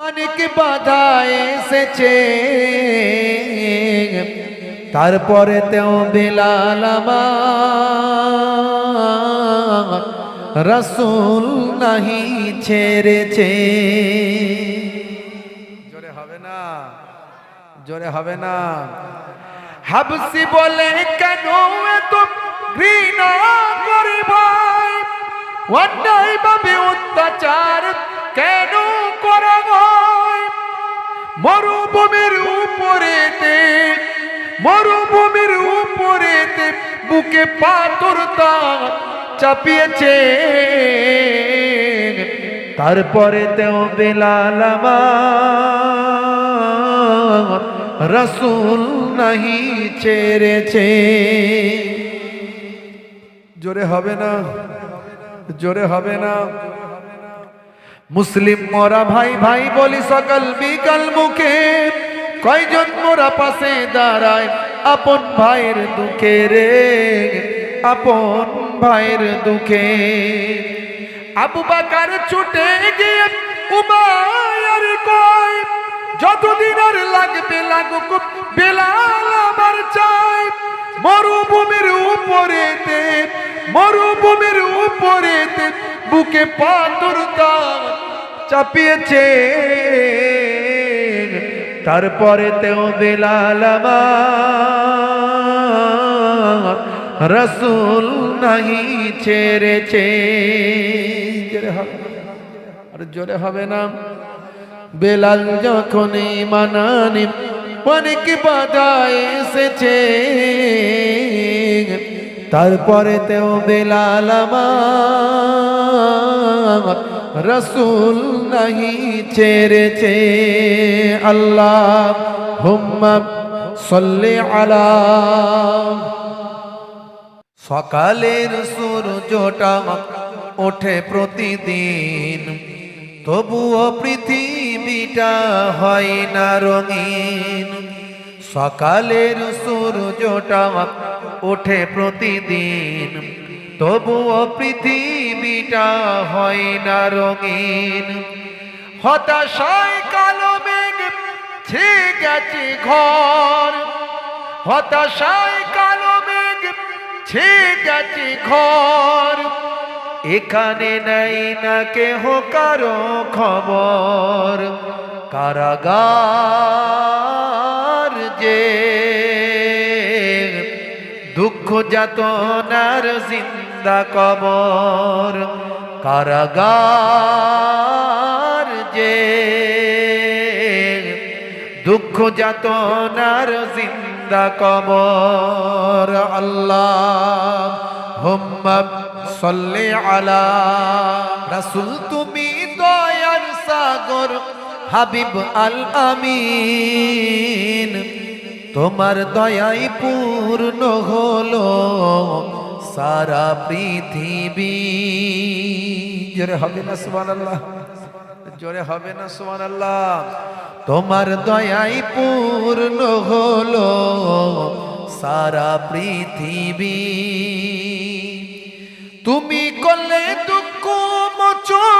অনেক বাধা এসেছে। তারপরে তেও বেলাল আমার রসুল নাহি ছেড়েছে। জোরে হবে না জোরে হবে না। হাবসি বলে কেন ঘৃণা করে ভাই অন্যায় ভাবে অত্যাচার কেন করা মরুভূমির উপরে বুকে পাথর চাপিয়েছে তারপরে তেও বেলাল রসুল নাহি ছেড়েছে। জোরে হবে না, জোরে হবে না। মুসলিম মোরা ভাই ভাই বলি সকাল বিকাল মুখে কয়জন মোরা পাশে দাঁড়ায়? আপন ভাইয়ের দুঃখে রে, আপন ভাইয়ের দুঃখে। আবু বাকার ছুটে গিয়ে উমায়ার কয়, যতদিন আর লাগবে লাগুক, বেলাল আমার চাই মরুভূমির উপরেতে মরুভূমির উপরেতে বুকে পাথর চাপিয়েছে। তারপরে তেও বেলাল রসুল নাহি ছেড়েছে। আর জোরে হবে না। বেলাল যখনই মানানি অনেক বাধা এসেছে। তারপরে তেও বেলাল আমার রসুল নাহি চেরেছে আল্লাহ। হুম্মা সল্লে আলা। সকালের সূর্যটা ওঠে প্রতিদিন, তবুও পৃথিবীটা হয় না রঙিন। সকালের সূর্যটা ওঠে প্রতিদিন, তবুও পৃথিবীটা হয় না রঙিন? হতাশায় কালো মেঘ ছে গেছে ঘর। হতাশায় কালো মেঘ ছে গেছে ঘর। এখানে নাই না কেহ কারও খবর। কারাগার যে যাতনার জিন্দা কবর। কারাগার যে দুঃখ যাতনার জিন্দা কবর। আল্লাহ, হুম্মা সল্লে আলা রাসূল, তুমি দয়ার সাগর, হাবিব আল আমিন। তোমার দয়াই পূর্ণ হলো সারা পৃথিবী। জোরে হবে না, সুবহানাল্লাহ। জোরে হবে না, সুবহানাল্লাহ। তোমার দয়াই পূর্ণ হলো সারা পৃথিবী। তুমি করলে দুঃখ মোচন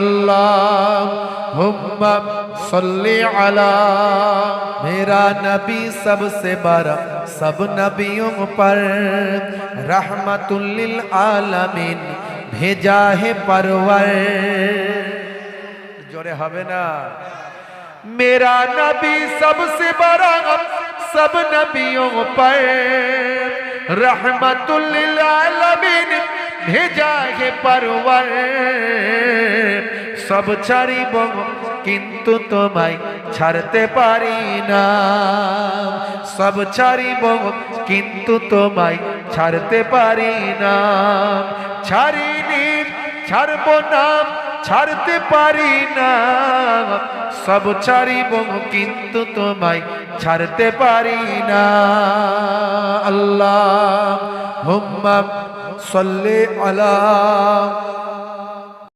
अल्लाह सल्ले अला मेरा नबी सबसे बड़ा सब नबियों पर रहमतुल्लिल आलमीन भेजा है परवर जोरे हवे ना मेरा नबी सबसे बड़ा सब नबियों पर रहमतुल्लिल आलमीन भेजा है परवर সব ছাড়িব, কিন্তু তোমায় ছাড়তে পারি না। সব ছাড়িব, কিন্তু তোমায় ছাড়তে পারি না। ছাড়িনি, ছাড়ব না, ছাড়তে পারি না। সব ছাড়িব, কিন্তু তোমায় ছাড়তে পারি না। আল্লাহ হুম্মা সল্লে আলা